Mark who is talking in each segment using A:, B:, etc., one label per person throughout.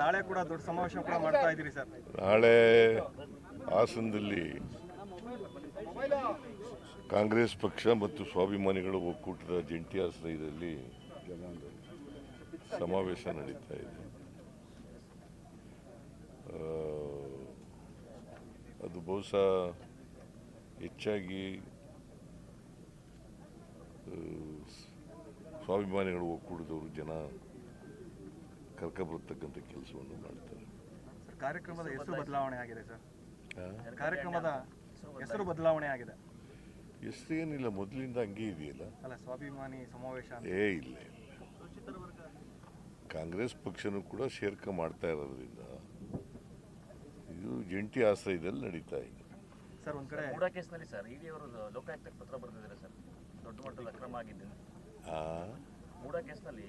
A: ನಾಳೆ ಕೂಡ ದೊಡ್ಡ ಸಮಾವೇಶ ಕೂಡ ಮಾಡ್ತಾ ಇದ್ದೀರಿ ಸರ್.
B: ನಾಳೆ ಹಾಸನದಲ್ಲಿ ಕಾಂಗ್ರೆಸ್ ಪಕ್ಷ ಮತ್ತು ಸ್ವಾಭಿಮಾನಿಗಳ ಒಕ್ಕೂಟದ ಜಂಟಿ ಆಶ್ರಯದಲ್ಲಿ ಸಮಾವೇಶ ನಡೀತಾ ಇದೆ. ಅದು ಬಹುಶಃ ಹೆಚ್ಚಾಗಿ ಸ್ವಾಭಿಮಾನಿಗಳ ಒಕ್ಕೂಟದವರು ಜನ ಕರ್ಕೊಬರ್ತಕ್ಕಂಥ ಕೆಲಸವನ್ನು ಮಾಡ್ತಾರೆ.
A: ಸರ್ ಕಾರ್ಯಕ್ರಮದ ಹೆಸರು ಬದಲಾವಣೆ ಆಗಿದೆ ಸರ್? ಕಾರ್ಯಕ್ರಮದ ಹೆಸರು ಬದಲಾವಣೆ ಆಗಿದೆ.
B: ಹೆಸರು ಏನಿಲ್ಲ ಮೊದಲಿಂದ ಹಂಗೆ ಇದೆಯಲ್ಲ?
A: ಅಲ್ಲ ಸ್ವಾಭಿಮಾನಿ ಸಮಾವೇಶ ಅಂತ.
B: ಏ ಇಲ್ಲ ಕಾಂಗ್ರೆಸ್ ಪಕ್ಷನೂ ಕೂಡ ಶೇರ್ಕ ಮಾಡ್ತಾ ಇರೋದ್ರಿಂದ ಇದು ಜಂಟಿ ಆಶ್ರಯದಲ್ಲಿ ನಡೀತಾ ಇದೆ.
A: ಸರ್ ಒಂದು ಕಡೆ
C: ಮೂಡ ಕೇಸ್ನಲ್ಲಿ ಸರ್ ಇಡಿ ಅವರು ಲೋಕಾಯುಕ್ತಕ್ಕೆ ಪತ್ರ ಬರೆದಿದ್ದಾರೆ ಸರ್. ದೊಡ್ಡ ಮಟ್ಟದ ಅಕ್ರಮ ಆಗಿದ್ದು.
B: ಆ,
C: ಮೂಡ ಕೇಸ್ನಲ್ಲಿ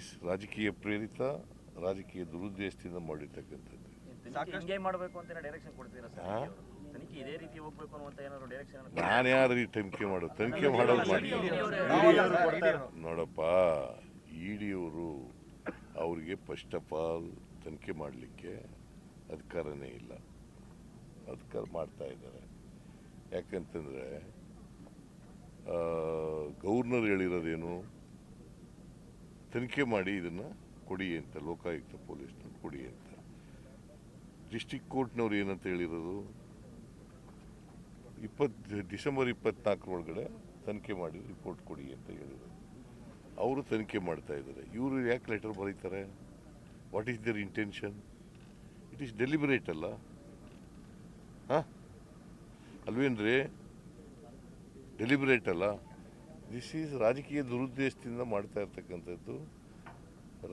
B: ಇಟ್ ಈಸ್ ರಾಜಕೀಯ ಪ್ರೇರಿತ ರಾಜಕೀಯ ದುರುದ್ದೇಶದಿಂದ ಮಾಡಿರ್ತಕ್ಕಂಥದ್ದು. ನಾನು ಯಾರು ಈ ತನಿಖೆ ಮಾಡೋದು? ತನಿಖೆ ಮಾಡೋದು ಮಾಡಿ ನೋಡಪ್ಪ ಇ ಡಿಯವರು ಅವರಿಗೆ ಫಸ್ಟ್ ಆಫ್ ಆಲ್ ತನಿಖೆ ಮಾಡಲಿಕ್ಕೆ ಅಧಿಕಾರನೇ ಇಲ್ಲ. ಅಧಿಕಾರ ಮಾಡ್ತಾ ಇದ್ದಾರೆ. ಯಾಕಂತಂದರೆ ಗವರ್ನರ್ ಹೇಳಿರೋದೇನು? ತನಿಖೆ ಮಾಡಿ ಇದನ್ನು ಕೊಡಿ ಅಂತ, ಲೋಕಾಯುಕ್ತ ಪೊಲೀಸ್ನವ್ರು ಕೊಡಿ ಅಂತ. ಡಿಸ್ಟಿಕ್ ಕೋರ್ಟ್ನವ್ರು ಏನಂತ ಹೇಳಿರೋದು? ಇಪ್ಪತ್ತು ಡಿಸೆಂಬರ್ ಇಪ್ಪತ್ನಾಲ್ಕರೊಳಗಡೆ ತನಿಖೆ ಮಾಡಿ ರಿಪೋರ್ಟ್ ಕೊಡಿ ಅಂತ ಹೇಳಿದರು ಅವರು ತನಿಖೆ ಮಾಡ್ತಾ ಇದ್ದಾರೆ. ಇವರು ಯಾಕೆ ಲೆಟರ್ ಬರೀತಾರೆ? What is their intention it is deliberate ಅಲ್ಲ? ಹಾಂ? ಅಲ್ವೇನ್ರಿ? ಡೆಲಿಬರೇಟ್ ಅಲ್ಲ? ದಿಸ್ ಈಸ್ ರಾಜಕೀಯ ದುರುದ್ದೇಶದಿಂದ ಮಾಡ್ತಾ ಇರ್ತಕ್ಕಂಥದ್ದು.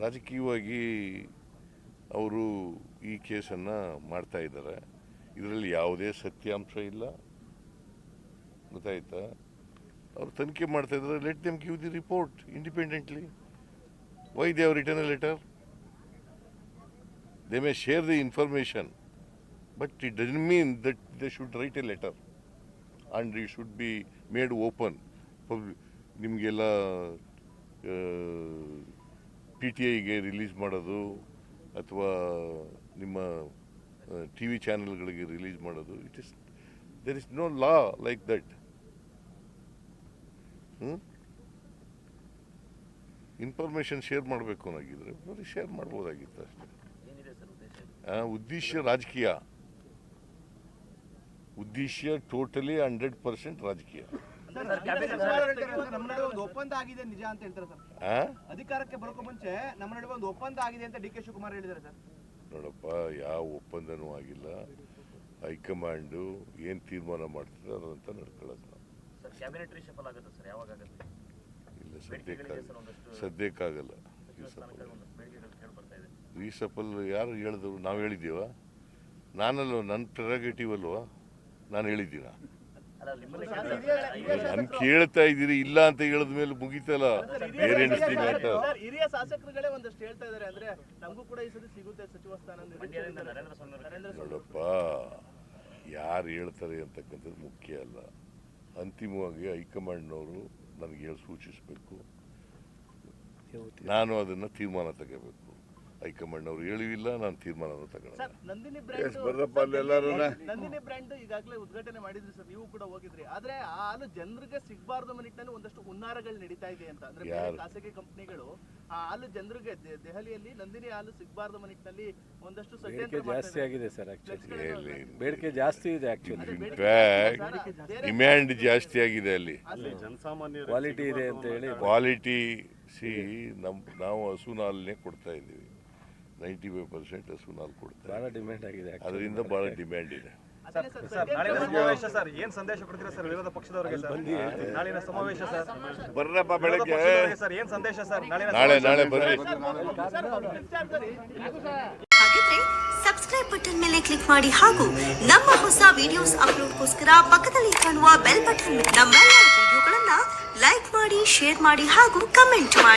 B: ರಾಜಕೀಯವಾಗಿ ಅವರು ಈ ಕೇಸನ್ನು ಮಾಡ್ತಾ ಇದ್ದಾರೆ. ಇದರಲ್ಲಿ ಯಾವುದೇ ಸತ್ಯಾಂಶ ಇಲ್ಲ. ಗೊತ್ತಾಯ್ತಾ? ಅವ್ರು ತನಿಖೆ ಮಾಡ್ತಾ ಇದ್ದಾರೆ. Let them give the report independently why they ಅವ್ರ return a letter they may share the information but it doesn't mean that they should write a letter and it should be made open ನಿಮಗೆಲ್ಲ P T ಐಗೆ release ಮಾಡೋದು ಅಥವಾ ನಿಮ್ಮ T V ಚಾನೆಲ್ಗಳಿಗೆ release ಮಾಡೋದು it is there is no law like that information share ಮಾಡಬೇಕು ಅನ್ನೋಗಿದ್ರೆ ಬರೀ ಶೇರ್ ಮಾಡ್ಬೋದಾಗಿತ್ತು ಅಷ್ಟೇ.
C: ಉದ್ದೇಶ?
B: ರಾಜಕೀಯ. ಉದ್ದೇಶ ಟೋಟಲಿ ಹಂಡ್ರೆಡ್ ಪರ್ಸೆಂಟ್ ರಾಜಕೀಯ.
D: ನಮ್ಮ ನಡುವೆ ಒಂದು ಒಪ್ಪಂದ ಆಗಿದೆ ನಿಜ ಅಂತ ಹೇಳ್ತಾರೆ ಸರ್.
B: ಆ?
D: ಅಧಿಕಾರಕ್ಕೆ ಬರೋಕೆ ಮುಂಚೆ ನಮ್ಮ ನಡುವೆ ಒಂದು ಒಪ್ಪಂದ ಆಗಿದೆ ಅಂತ ಡಿ ಕೆ ಶಿವಕುಮಾರ್ ಹೇಳಿದ್ದಾರೆ ಸರ್.
B: ನೋಡಪ್ಪ ಯಾವ ಒಪ್ಪಂದನೂ ಆಗಿಲ್ಲ. ಹೈಕಮಾಂಡು ಏನು ತೀರ್ಮಾನ ಮಾಡ್ತದೆ ಅದಂತ ನಡ್ಕೊಳ್ಳೋದು ನಾವು.
C: ಕ್ಯಾಬಿನೆಟ್ ರೀಶಫಲ್ ಆಗುತ್ತೆ ಸರ್? ಯಾವಾಗ ಆಗುತ್ತೆ?
B: ಇಲ್ಲ ಸದ್ಯಕ್ಕಾಗಲ್ಲ
C: ಸರ್ ಒಂದಷ್ಟು
B: ಸದ್ಯಕ್ಕಾಗಲ್ಲ ರೀಸಫಲ್ ಯಾರು ಹೇಳಿದ್ರು? ನಾವು ಹೇಳಿದ್ದೀವ? ನಾನಲ್ವ ನನ್ನ ಪ್ರೆರಗೇಟಿವ್ ಅಲ್ವಾ? ನಾನು ಹೇಳಿದ್ದೀನ. ನಾನು ಕೇಳ್ತಾ ಇದ್ದೀರಿ ಇಲ್ಲ ಅಂತ ಹೇಳಿದ ಮೇಲೆ ಮುಗಿತಲ್ಲ? ಬೇರೆ ಎಣಿಸ್ತೀನಿ ಅಂತ
D: ಹಿರಿಯ ಶಾಸಕರುಗಳೇ ಒಂದಷ್ಟು ಹೇಳ್ತಾ ಇದ್ದಾರೆ. ಅಂದ್ರೆ ನಮಗೂ ಕೂಡ ಈ ಸತಿ ಸಿಗುತ್ತೆ ಸಚಿವ ಸ್ಥಾನ
B: ನೋಡಪ್ಪ ಯಾರು ಹೇಳ್ತಾರೆ ಅಂತಕ್ಕಂಥದ್ದು ಮುಖ್ಯ ಅಲ್ಲ. ಅಂತಿಮವಾಗಿ ಹೈಕಮಾಂಡ್ನವರು ನನಗೆ ಹೇಳಿ ಸೂಚಿಸಬೇಕು. ನಾನು ಅದನ್ನು ತೀರ್ಮಾನ ತಗೋಬೇಕು ಹೈಕಮಾಂಡ್ ಅವರು ಹೇಳಿಲ್ಲ ನಾನು ತೀರ್ಮಾನ
D: ಸರ್ ನಂದಿನಿ ಬ್ರ್ಯಾಂಡ್
E: ಬರ್ರಪ್ಪ ಅಲ್ಲೆಲ್ಲಾರುನ.
D: ನಂದಿನಿ ಬ್ರ್ಯಾಂಡ್ ಈಗಾಗಲೇ ಉದ್ಘಾಟನೆ ಮಾಡಿದ್ರಿ ಸರ್ ನೀವು ಕೂಡ ಹೋಗಿದ್ರಿ. ಆದ್ರೆ ಆ ಹಾಲು ಜನರಿಗೆ ಸಿಗಬಾರ್ದು ನಿಟ್ಟಿನಲ್ಲಿ ಒಂದಷ್ಟು ಹುನ್ನಾರಗಳು ನಡೀತಾ ಇದೆ ಅಂತ. ಅಂದ್ರೆ ಬೇರೆ
B: ಯಾರು?
D: ಖಾಸಗಿ ಕಂಪನಿಗಳು ಆ ಹಾಲು ಜನರಿಗೆ ದೆ- ದೆಹಲಿಯಲ್ಲಿ ನಂದಿನಿ ಹಾಲು ಸಿಗಬಾರ್ದು ನಿಟ್ಟಿನಲ್ಲಿ ಒಂದಷ್ಟು
F: ಬೇಡಿಕೆ
D: ಷಡ್ಯಂತ್ರ
F: ಜಾಸ್ತಿ
D: ಮಾಡ್ತಾ
F: ಆಗಿದೆ ಸರ್ ಆಕ್ಚುಲಿ
B: ಇಲ್ಲ, ಇಲ್ಲ.
F: ಬೇಡಿಕೆ ಜಾಸ್ತಿ ಇದೆ ಆಕ್ಚುಲಿ
B: ಇನ್ಫ್ಯಾಕ್ಟ್ ಡಿಮ್ಯಾಂಡ್ ಜಾಸ್ತಿ ಆಗಿದೆ ಅಲ್ಲಿ.
F: ಕ್ವಾಲಿಟಿ ಇದೆ ಅಂತ ಹೇಳಿ.
B: ಕ್ವಾಲಿಟಿ ಸಿ ನಮ್ ನಾವು ಹಸುನ ಹಾಲನ್ನೇ ಕೊಡ್ತಾ ಇದ್ದೀವಿ. ನೈಂಟಿ ಫೈವ್ ಪರ್ಸೆಂಟ್ ಹಸು ಹಾಲು ಕೊಡ್ತಾ
F: ಬಹಳ ಡಿಮ್ಯಾಂಡ್ ಆಗಿದೆ
B: ಅದರಿಂದ ಭಾಳ ಡಿಮ್ಯಾಂಡ್ ಇದೆ.
D: ಸರ್
A: ಸರ್ ಸಮಾವೇಶ ಸರ್ ಏನ್ ಸಂದೇಶ ಕೊಡ್ತೀರಾ ಸರ್ ವಿರೋಧ ಪಕ್ಷದವರಿಗೆ ಸರ್? ನಾಳಿನ ಸಮಾವೇಶ ಸರ್.
E: ಬರ್ರಪ್ಪ ಬೆಳಗ್ಗೆ.
A: ಸರ್ ಏನ್ ಸಂದೇಶ ಸರ್?
B: ನಾಳೆ ನಾಳೆ ಬರ್ರಿ.
G: ಹಾಗಿದ್ರೆ ಸಬ್ಸ್ಕ್ರೈಬ್ ಬಟನ್ ಮೇಲೆ ಕ್ಲಿಕ್ ಮಾಡಿ ಹಾಗೂ ನಮ್ಮ ಹೊಸ ವಿಡಿಯೋಸ್ ಅಪ್ಲೋಡ್ಗೋಸ್ಕರ ಪಕ್ಕದಲ್ಲಿ ಕಾಣುವ ಬೆಲ್ ಬಟನ್ ನಮ್ಮೆಲ್ಲ ವಿಡಿಯೋಗಳನ್ನ ಲೈಕ್ ಮಾಡಿ ಶೇರ್ ಮಾಡಿ ಹಾಗೂ ಕಮೆಂಟ್ ಮಾಡಿ.